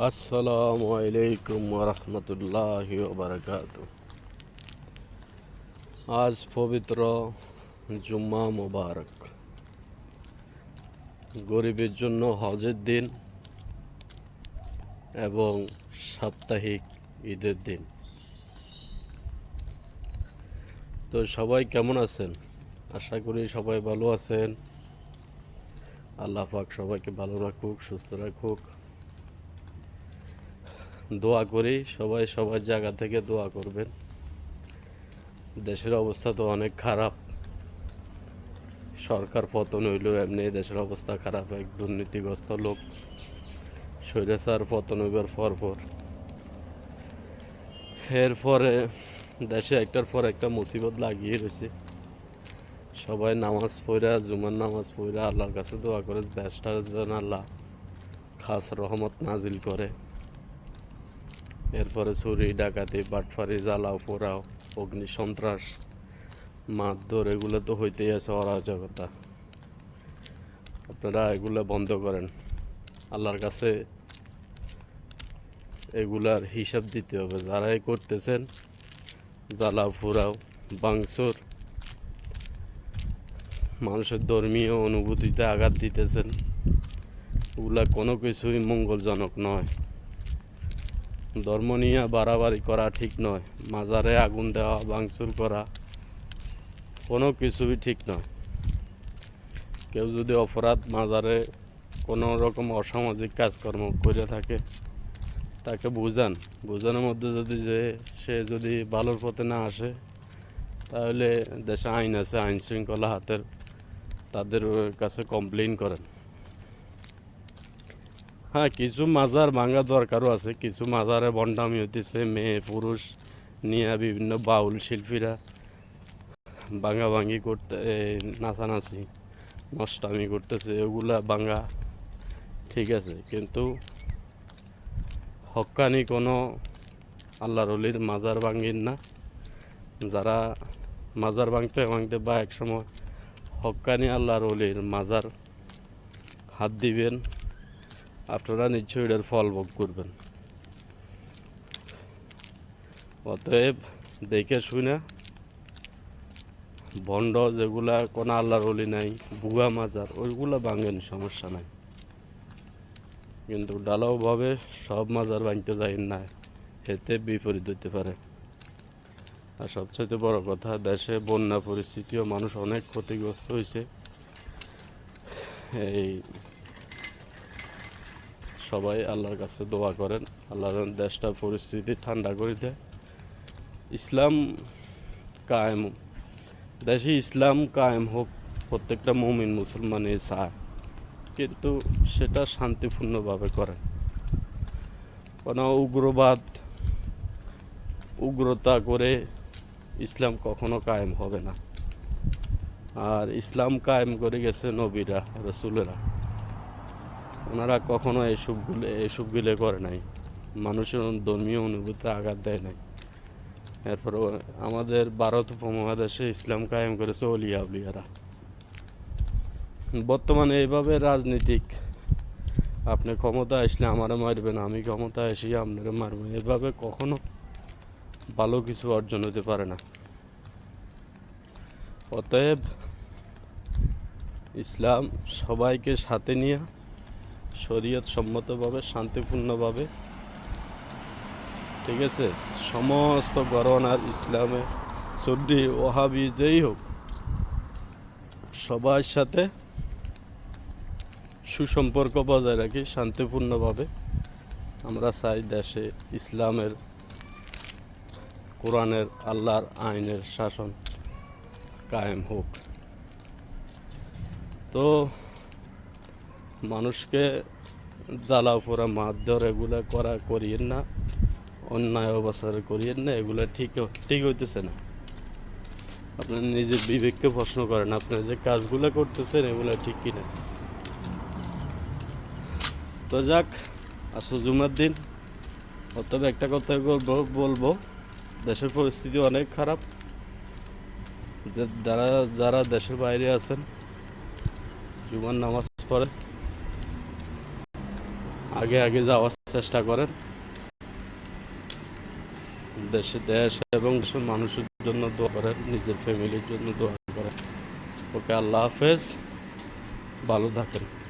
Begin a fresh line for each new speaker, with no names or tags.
আসসালামু আলাইকুম রহমতুল্লাহ বারকাত আজ পবিত্র জুম্মা মুবারক। গরিবের জন্য হজের দিন এবং সাপ্তাহিক ঈদের দিন। তো সবাই কেমন আছেন? আশা করি সবাই ভালো আছেন। আল্লাহ পাক সবাইকে ভালো রাখুক, সুস্থ রাখুক। দোয়া করি, সবাই সবার জায়গা থেকে দোয়া করবেন। দেশের অবস্থা তো অনেক খারাপ। সরকার পতন হইল এমনি, দেশের অবস্থা খারাপ, এক দুর্নীতিগ্রস্ত লোক। স্বৈরাচার পতন হইবার পর পর। এরপরে দেশে একটার পর একটা মুসিবত লাগিয়ে রয়েছে সবাই নামাজ পড়া, জুমার নামাজ পড়া, আল্লাহর কাছে দোয়া করে দেশটার যেন আল্লাহ খাস রহমত নাজিল করে। এরপরে চুরি, ডাকাতি, বাটফারি, জ্বালাও, পোড়াও, অগ্নি, সন্ত্রাস, মারধর, এগুলো তো হইতেই আছে অরাজকতা। আপনারা এগুলো বন্ধ করেন। আল্লাহর কাছে এগুলার হিসাব দিতে হবে। যারাই করতেছেন জ্বালা ফুরাও বাংসুর, মানুষের ধর্মীয় অনুভূতিতে আঘাত দিতেছেন ওগুলা কোনো কিছুই মঙ্গলজনক নয়। ধর্ম নিয়ে বাড়াবাড়ি করা ঠিক নয়। মাজারে আগুন দেওয়া, ভাঙচুর করা কোনো কিছুই ঠিক নয়। কেউ যদি অপরাধ মাজারে কোনো রকম অসামাজিক কাজকর্ম করে থাকে, তাকে বুঝান। বোঝানোর মধ্যে যদি যে সে যদি ভালোর পথে না আসে, তাহলে দেশে আইন আছে আইন শৃঙ্খলা হাতের। তাদের কাছে কমপ্লেন করেন। হ্যাঁ কিছু মাজার ভাঙা দরকারও আছে। কিছু মাজারে বন্ডামি হতেছে মেয়ে, পুরুষ নিয়ে বিভিন্ন বাউল শিল্পীরা ভাঙা ভাঙি করতে নাচানাচি, নষ্টামি করতেছে ওগুলা ভাঙা ঠিক আছে। কিন্তু হক্কানি কোনো আল্লাহর অলির মাজার ভাঙিন না। যারা মাজার ভাঙতে ভাঙতে বা এক সময় হক্কানি আল্লাহর অলির মাজার হাত দিবেন আপনারা নিশ্চয়ই এটার ফল ভোগ করবেন। অতএব দেখে শুনে ভণ্ড যেগুলা কোনো আল্লাহর অলি নাই, বুয়া মাজার, ওইগুলা ভাঙেন, সমস্যা নাই। কিন্তু ডালাওভাবে সব মাজার ভাঙতে যাই না, এতে বিপরীত হতে পারে। আর সবচেয়ে বড় কথা, দেশে বন্যা পরিস্থিতিও মানুষ অনেক ক্ষতিগ্রস্ত হয়েছে এই সবাই আল্লাহর কাছে দোয়া করেন। আল্লাহ দেশটা, পরিস্থিতি ঠান্ডা করে দেয়। ইসলাম কায়েম দেশে ইসলাম কায়েম হোক, প্রত্যেকটা মমিন মুসলমানই চায়। কিন্তু সেটা শান্তিপূর্ণভাবে করে। কোনো উগ্রবাদ, উগ্রতা করে ইসলাম কখনো কায়েম হবে না। আর ইসলাম কায়েম করে গেছে নবীরা, রসুলেরা। ওনারা কখনো এসব এসবগুলো এসবগুলো করে নাই। মানুষের ধর্মীয় অনুভূতি আঘাত দেয় নাই। এরপর আমাদের ভারত উপমহাদেশে ইসলাম কায়েম করেছে অলিয়া উলিয়ারা বর্তমানে এইভাবে রাজনীতিক, আপনি ক্ষমতা আসলে আমারে মারবেন আমি ক্ষমতা আসি, আপনারা মারবেন এভাবে কখনো ভালো কিছু অর্জন হতে পারে না। অতএব ইসলাম সবাইকে সাথে নিয়ে শরীয়ত সম্মতভাবে শান্তিপূর্ণভাবে। ঠিক আছে? সমস্ত গরনার ইসলামে সর্দি ওহাবি যেই হোক, সবার সাথে সুসম্পর্ক বজায় রাখি, শান্তিপূর্ণভাবে। আমরা চাই দেশে ইসলামের, কোরআনের, আল্লাহর আইনের শাসন কায়েম হোক। তো মানুষকে জ্বালা পোড়া মারধর এগুলো করা করিয়েন না, অন্যায় অবসর করিয়েন না, এগুলো ঠিক ঠিক হইতেছে না। আপনার নিজের বিবেককে প্রশ্ন করেন, আপনি যে কাজগুলো করতেছেন এগুলো ঠিক কিনা? তো যাক আসো জুমার দিন, অতএব একটা কথা বলব বলব, দেশের পরিস্থিতি অনেক খারাপ। যারা যারা দেশের বাইরে আছেন, জুমার নামাজ পড়ে আগে আগে যাওয়ার চেষ্টা করেন। দেশে, দেশ এবং দেশের মানুষের জন্য দোয়া করেন, নিজের ফ্যামিলির জন্য দোয়া করেন। ওকে আল্লাহ হাফেজ, ভালো থাকেন।